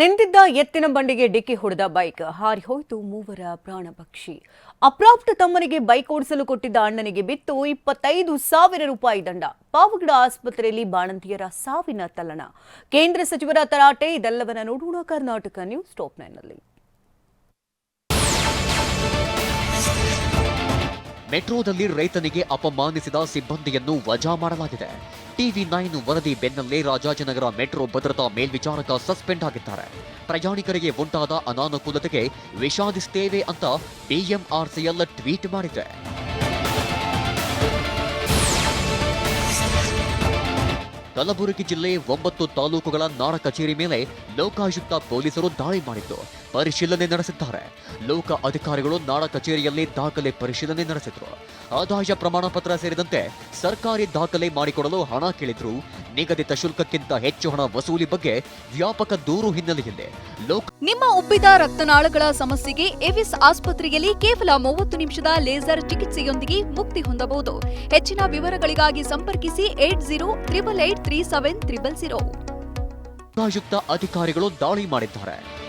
ನಿಂತಿದ್ದ ಎತ್ತಿನ ಬಂಡಿಗೆ ಡಿಕ್ಕಿ ಹೊಡೆದ ಬೈಕ್ ಹಾರಿ ಹೋಯಿತು ಮೂವರ ಪ್ರಾಣ ಪಕ್ಷಿ. ಅಪ್ರಾಪ್ತ ತಮ್ಮನಿಗೆ ಬೈಕ್ ಓಡಿಸಲು ಕೊಟ್ಟಿದ್ದ ಅಣ್ಣನಿಗೆ ಬಿತ್ತು ಇಪ್ಪತ್ತೈದು ಸಾವಿರ ರೂಪಾಯಿ ದಂಡ. ಪಾವಗಡ ಆಸ್ಪತ್ರೆಯಲ್ಲಿ ಬಾಣಂತಿಯರ ಸಾವಿನ ತಲ್ಲಣ ಕೇಂದ್ರ ಸಚಿವರ ತರಾಟೆ, ಇದೆಲ್ಲವನ್ನ ನೋಡೋಣ ಕರ್ನಾಟಕ ನ್ಯೂಸ್ ಟಾಪ್ ನೈನ್ನಲ್ಲಿ. ಮೆಟ್ರೋದಲ್ಲಿ ರೈತನಿಗೆ ಅಪಮಾನಿಸಿದ ಸಿಬ್ಬಂದಿಯನ್ನು ವಜಾ ಮಾಡಲಾಗಿದೆ. ಟಿವಿ ನೈನ್ ವರದಿ ಬೆನ್ನಲ್ಲೇ ರಾಜಾಜಿನಗರ ಮೆಟ್ರೋ ಭದ್ರತಾ ಮೇಲ್ವಿಚಾರಕ ಸಸ್ಪೆಂಡ್ ಆಗಿದ್ದಾರೆ. ಪ್ರಯಾಣಿಕರಿಗೆ ಉಂಟಾದ ಅನಾನುಕೂಲತೆಗೆ ವಿಷಾದಿಸುತ್ತೇವೆ ಅಂತ ಬಿಎಂಆರ್ಸಿಎಲ್ ಟ್ವೀಟ್ ಮಾಡಿದೆ. ಕಲಬುರಗಿ ಜಿಲ್ಲೆ ಒಂಬತ್ತು ತಾಲೂಕುಗಳ ನಾಡ ಕಚೇರಿ ಮೇಲೆ ಲೋಕಾಯುಕ್ತ ಪೊಲೀಸರು ದಾಳಿ ಮಾಡಿದ್ದು. ಪರಿಶೀಲನೆ ನಡೆಸಿದ್ದಾರೆ. ಲೋಕ ಅಧಿಕಾರಿಗಳು ನಾಡ ಕಚೇರಿಯಲ್ಲಿ ದಾಖಲೆ ಪರಿಶೀಲನೆ ನಡೆಸಿದ್ರು. ಆದಾಯ ಪ್ರಮಾಣ ಪತ್ರ ಸೇರಿದಂತೆ ಸರ್ಕಾರಿ ದಾಖಲೆ ಮಾಡಿಕೊಡಲು ಹಣ ಕೇಳಿದ್ರು. ನಿಗದಿತ ಶುಲ್ಕಕ್ಕಿಂತ ಹೆಚ್ಚು ಹಣ ವಸೂಲಿ ಬಗ್ಗೆ ವ್ಯಾಪಕ ದೂರು ಹಿನ್ನೆಲೆಯಲ್ಲಿ ನಿಮ್ಮ ಉಬ್ಬಿದ ರಕ್ತನಾಳಗಳ ಸಮಸ್ಯೆಗೆ ಎವಿಸ್ ಆಸ್ಪತ್ರೆಯಲ್ಲಿ ಕೇವಲ ಮೂವತ್ತು ನಿಮಿಷದ ಲೇಸರ್ ಚಿಕಿತ್ಸೆಯೊಂದಿಗೆ ಮುಕ್ತಿ ಹೊಂದಬಹುದು. ಹೆಚ್ಚಿನ ವಿವರಗಳಿಗಾಗಿ ಸಂಪರ್ಕಿಸಿ eight zero triple eight three seven triple zero. ಅಧಿಕಾರಿಗಳು ದಾಳಿ ಮಾಡಿದ್ದಾರೆ.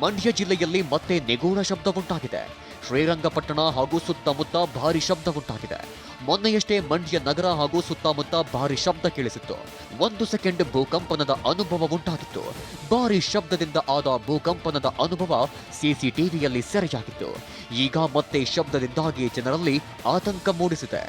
ಮಂಡ್ಯ ಜಿಲ್ಲೆಯಲ್ಲಿ ಮತ್ತೆ ನಿಗೂಢ ಶಬ್ದ ಉಂಟಾಗಿದೆ. ಶ್ರೀರಂಗಪಟ್ಟಣ ಹಾಗೂ ಸುತ್ತಮುತ್ತ ಭಾರಿ ಶಬ್ದ ಉಂಟಾಗಿದೆ. ಮೊನ್ನೆಯಷ್ಟೇ ಮಂಡ್ಯ ನಗರ ಹಾಗೂ ಸುತ್ತಮುತ್ತ ಭಾರಿ ಶಬ್ದ ಕೇಳಿಸಿತ್ತು. ಒಂದು ಸೆಕೆಂಡ್ ಭೂಕಂಪನದ ಅನುಭವ ಉಂಟಾಗಿತ್ತು. ಭಾರಿ ಶಬ್ದದಿಂದ ಆದ ಭೂಕಂಪನದ ಅನುಭವ ಸಿಸಿಟಿವಿಯಲ್ಲಿ ಸೆರೆಯಾಗಿತ್ತು. ಈಗ ಮತ್ತೆ ಶಬ್ದದಿಂದಾಗಿ ಜನರಲ್ಲಿ ಆತಂಕ ಮೂಡಿಸಿದೆ.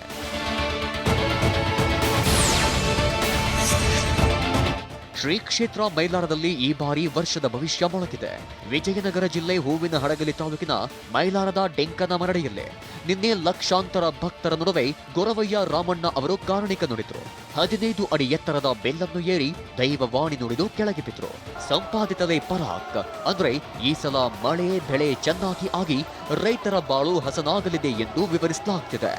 ಶ್ರೀ ಕ್ಷೇತ್ರ ಮೈಲಾರದಲ್ಲಿ ಈ ಬಾರಿ ವರ್ಷದ ಭವಿಷ್ಯ ಮೊಳಗಿದೆ. ವಿಜಯನಗರ ಜಿಲ್ಲೆ ಹೂವಿನ ಹಡಗಲಿ ತಾಲೂಕಿನ ಮೈಲಾರದ ಡೆಂಕನ ಮರಡಿಯಲ್ಲಿ ನಿನ್ನೆ ಲಕ್ಷಾಂತರ ಭಕ್ತರ ನಡುವೆ ಗೊರವಯ್ಯ ರಾಮಣ್ಣ ಅವರು ಕಾರಣಿಕ ನುಡಿದ್ರು. ಹದಿನೈದು ಅಡಿ ಎತ್ತರದ ಬೆಲ್ಲನ್ನು ಏರಿ ದೈವವಾಣಿ ನುಡಿದು ಕೆಳಗೆ ಬಿದ್ರು ಸಂಪಾದಿತವೇ ಪರಾಕ್, ಅಂದ್ರೆ ಈ ಸಲ ಮಳೆ, ಬೆಳೆ ಚೆನ್ನಾಗಿ ಆಗಿ ರೈತರ ಬಾಳು ಹಸನಾಗಲಿದೆ ಎಂದು ವಿವರಿಸಲಾಗ್ತಿದೆ.